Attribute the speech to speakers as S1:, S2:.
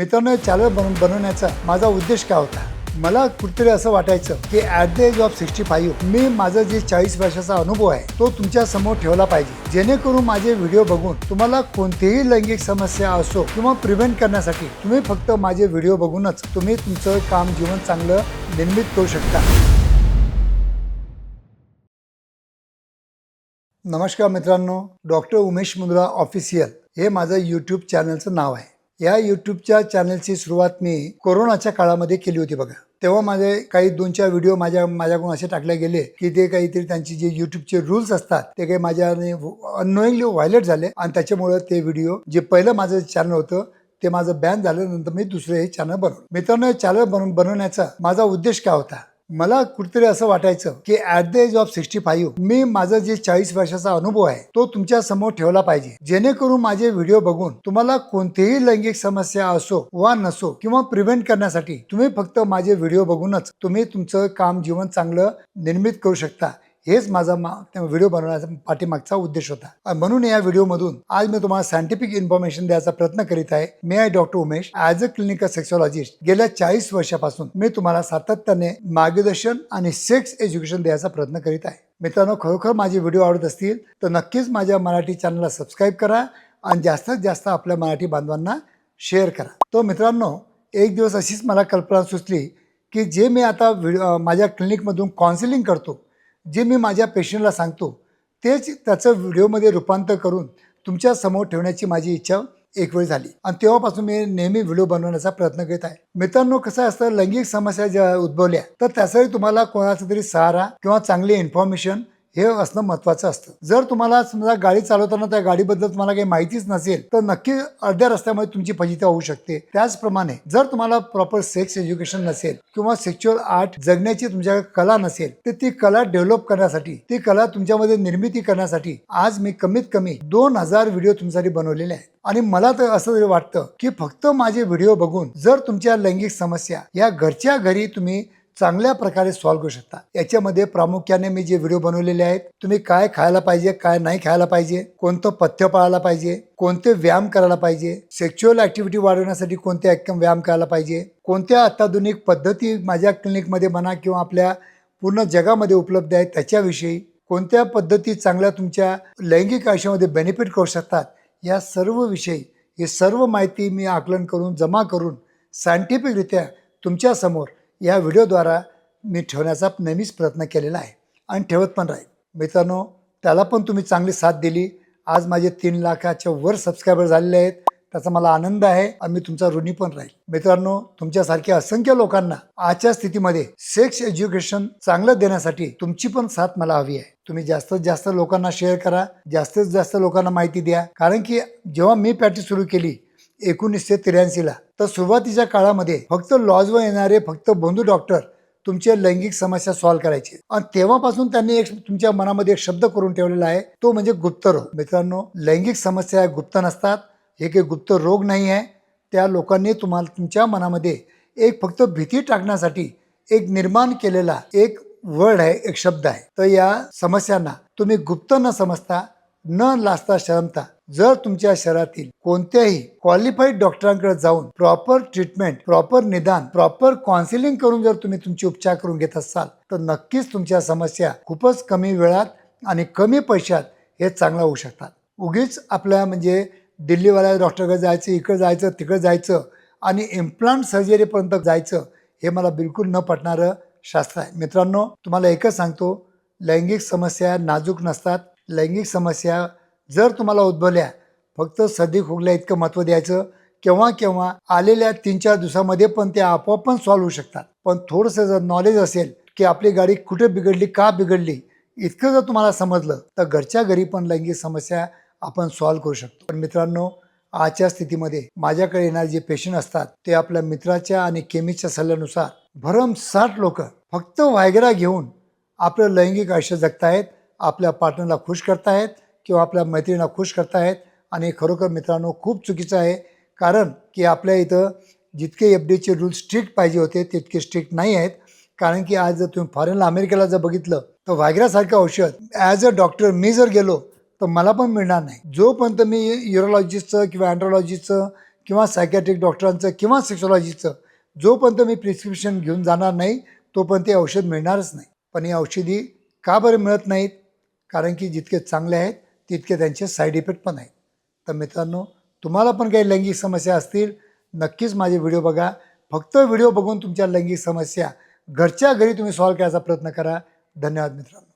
S1: मित्रांनो चालव बनवून बनवण्याचा. माझा उद्देश काय होता? मला कुठेतरी असं वाटायचं की at the age of sixty five मी माझा जे चाळीस वर्षाचा अनुभव आहे तो तुमच्यासमोर ठेवला पाहिजे. जेणेकरून माझे व्हिडिओ बघून तुम्हाला कोणतीही लैंगिक समस्या असो किंवा प्रिव्हेंट करण्यासाठी तुम्ही फक्त माझे व्हिडिओ बघूनच तुम्ही तुमचं काम जीवन चांगलं निर्मित करू शकता. नमस्कार मित्रांनो डॉक्टर उमेश मुंद्रा ऑफिशियल हे माझं यूट्यूब चॅनलचं नाव आहे. या यूट्यूबच्या चॅनलची सुरुवात मी कोरोनाच्या काळामध्ये केली होती बघा. तेव्हा माझे काही दोन चार व्हिडिओ माझ्या माझ्याकडून असे टाकले गेले की ते काहीतरी त्यांची जे युट्यूबचे रूल्स असतात ते काही माझ्याने अननोईंगली व्हायलेट झाले आणि त्याच्यामुळं ते व्हिडिओ जे पहिलं माझं चॅनल होतं ते माझं बॅन झाल्यानंतर मी दुसरं हे चॅनल बनवलं. मित्रांनो हे चॅनल बनवून बनवण्याचा माझा उद्देश काय होता? मला कुठेतरी असं वाटायचं की at the age of sixty five मी माझा जे चाळीस वर्षाचा अनुभव आहे तो तुमच्यासमोर ठेवला पाहिजे. जेणेकरून माझे व्हिडिओ बघून तुम्हाला कोणतीही लैंगिक समस्या असो वा नसो किंवा प्रिव्हेंट करण्यासाठी तुम्ही फक्त माझे व्हिडिओ बघूनच तुम्ही तुमचं काम जीवन चांगलं निर्मित करू शकता. हेच माझा मा व्हिडिओ बनवण्याचा पाठीमागचा उद्देश होता. म्हणून या व्हिडिओमधून आज मी तुम्हाला सायंटिफिक इन्फॉर्मेशन द्यायचा प्रयत्न करीत आहे. मी आहे doctor Umesh as a clinical sexologist गेल्या चाळीस वर्षापासून मी तुम्हाला सातत्याने मार्गदर्शन आणि सेक्स एज्युकेशन द्यायचा प्रयत्न करीत आहे. मित्रांनो खरोखर माझे व्हिडिओ आवडत असतील तर नक्कीच माझ्या मराठी चॅनलला सबस्क्राईब करा आणि जास्तीत जास्त आपल्या मराठी बांधवांना शेअर करा. तो मित्रांनो एक दिवस अशीच मला कल्पना सुचली की जे मी आता व्हिडिओ माझ्या क्लिनिकमधून काउन्सिलिंग करतो जे मी माझ्या पेशंटला सांगतो तेच त्याचं व्हिडिओमध्ये रूपांतर करून तुमच्यासमोर ठेवण्याची माझी इच्छा एक वेळ झाली. आणि तेव्हापासून मी नेहमी व्हिडिओ बनवण्याचा प्रयत्न करीत आहे. मित्रांनो कसं असतं लैंगिक समस्या ज्या उद्भवल्या तर त्यासाठी तुम्हाला कोणाचा तरी सहारा किंवा चांगली इन्फॉर्मेशन हे असणं महत्वाचं असतं. जर तुम्हाला समजा गाडी चालवताना त्या गाडीबद्दल तुम्हाला काही माहितीच नसेल तर नक्की अर्ध्या रस्त्यामध्ये तुमची फजिती होऊ शकते. त्याचप्रमाणे जर तुम्हाला प्रॉपर सेक्स एज्युकेशन नसेल किंवा सेक्च्युअल आर्ट जगण्याची तुमच्याकडे कला नसेल तर ती कला डेव्हलप करण्यासाठी ती कला तुमच्यामध्ये निर्मिती करण्यासाठी आज मी कमीत कमी दोन हजार व्हिडिओ तुमच्यासाठी बनवलेले आहेत. आणि मला तर असं वाटतं की फक्त माझे व्हिडिओ बघून जर तुमच्या लैंगिक समस्या या घरच्या घरी तुम्ही चांगल्या प्रकारे सॉल्व्ह करू शकता. याच्यामध्ये प्रामुख्याने मी जे व्हिडिओ बनवलेले आहेत तुम्ही काय खायला पाहिजे काय नाही खायला पाहिजे कोणतं पथ्य पाळायला पाहिजे कोणते व्यायाम करायला पाहिजे सेक्च्युअल ऍक्टिव्हिटी वाढवण्यासाठी कोणते व्यायाम करायला पाहिजे कोणत्या अत्याधुनिक पद्धती माझ्या क्लिनिकमध्ये म्हणा किंवा आपल्या पूर्ण जगामध्ये उपलब्ध आहेत त्याच्याविषयी कोणत्या पद्धती चांगल्या तुमच्या लैंगिक आयुष्यामध्ये बेनिफिट करू शकतात या सर्व विषयी हे सर्व माहिती मी आकलन करून जमा करून सायंटिफिकरित्या तुमच्यासमोर या व्हिडिओद्वारा मी ठेवण्याचा नेहमीच प्रयत्न केलेला आहे आणि ठेवत पण राहील. मित्रांनो त्याला पण तुम्ही चांगली साथ दिली. आज माझे तीन लाखाच्या वर सबस्क्रायबर झालेले आहेत. त्याचा मला आनंद आहे आणि मी तुमचा ऋणी पण राहील. मित्रांनो तुमच्यासारख्या असंख्य लोकांना आजच्या स्थितीमध्ये सेक्स एज्युकेशन चांगलं देण्यासाठी तुमची पण साथ मला हवी आहे. तुम्ही जास्तीत जास्त लोकांना शेअर करा. जास्तीत जास्त लोकांना माहिती द्या. कारण की जेव्हा मी पॅटी सुरू केली एकोणीसशे त्र्याऐंशीला तर सुरुवातीच्या काळामध्ये फक्त लॉजवर येणारे फक्त बंधू डॉक्टर तुमचे लैंगिक समस्या सॉल्व्ह करायचे. आणि तेव्हापासून त्यांनी एक तुमच्या मनामध्ये एक शब्द करून ठेवलेला आहे तो म्हणजे गुप्त रोग. मित्रांनो लैंगिक समस्या गुप्त नसतात. हे काही गुप्त रोग नाही आहे. त्या लोकांनी तुम्हाला तुमच्या मनामध्ये एक फक्त भीती टाकण्यासाठी एक निर्माण केलेला एक वर्ड आहे एक शब्द आहे. तर या समस्यांना तुम्ही गुप्त न समजता न लाजता शरमता जर तुमच्या शहरातील कोणत्याही क्वालिफाईड डॉक्टरांकडे जाऊन प्रॉपर ट्रीटमेंट प्रॉपर निदान प्रॉपर काउन्सिलिंग करून जर तुम्ही तुमचे उपचार करून घेत असाल तर नक्कीच तुमच्या समस्या खूपच कमी वेळात आणि कमी पैशात हे चांगलं होऊ शकतात. उगीच आपल्या म्हणजे दिल्लीवाल्या डॉक्टरकडे जायचं इकडं जायचं तिकडं जायचं आणि इम्प्लांट सर्जरीपर्यंत जायचं हे मला बिलकुल न पटणारं शास्त्र आहे. मित्रांनो तुम्हाला एकच सांगतो लैंगिक समस्या नाजूक नसतात. लैंगिक समस्या जर तुम्हाला उद्भवल्या फक्त सर्दी खोकल्या इतकं महत्त्व द्यायचं केव्हा केव्हा आलेल्या तीन चार दिवसामध्ये पण ते आपोआप पण सॉल्व्ह होऊ शकतात. पण थोडंसं जर नॉलेज असेल की आपली गाडी कुठे बिघडली का बिघडली इतकं जर तुम्हाला समजलं तर घरच्या घरी पण लैंगिक समस्या आपण सॉल्व्ह करू शकतो. पण मित्रांनो आजच्या स्थितीमध्ये माझ्याकडे येणारे जे पेशंट असतात ते आपल्या मित्राच्या आणि केमीच्या सल्ल्यानुसार भरमसाठ लोक फक्त व्हायग्रा घेऊन आपलं लैंगिक आयुष्य जगतायत. आपल्या पार्टनरला खुश करतायत किंवा आपल्या मैत्रिणीला खुश करतायत आणि खरोखर मित्रांनो खूप चुकीचं आहे. कारण की आपल्या इथं जितके एफ डीचे रूल स्ट्रिक्ट पाहिजे होते तितके स्ट्रिक्ट नाही आहेत. कारण की आज जर तुम्ही फॉरेनला अमेरिकेला जर बघितलं तर व्हायग्रासारखं औषध ॲज अ डॉक्टर मी जर गेलो तर मला पण मिळणार नाही. जोपर्यंत मी युरोलॉजिस्टचं किंवा अँड्रोलॉजिस्टचं किंवा सायकॅट्रिक डॉक्टरांचं किंवा सेक्सॉलॉजीचं जोपर्यंत मी प्रिस्क्रिप्शन घेऊन जाणार नाही तोपर्यंत ते औषध मिळणारच नाही. पण ही औषधी का बरं मिळत नाहीत? कारण की जितके चांगले आहेत तितके त्यांचे साईड इफेक्ट पण आहेत. तर मित्रांनो तुम्हाला पण काही लैंगिक समस्या असतील नक्कीच माझे व्हिडिओ बघा. फक्त व्हिडिओ बघून तुमच्या लैंगिक समस्या घरच्या घरी तुम्ही सॉल्व करायचा प्रयत्न करा. धन्यवाद मित्रांनो.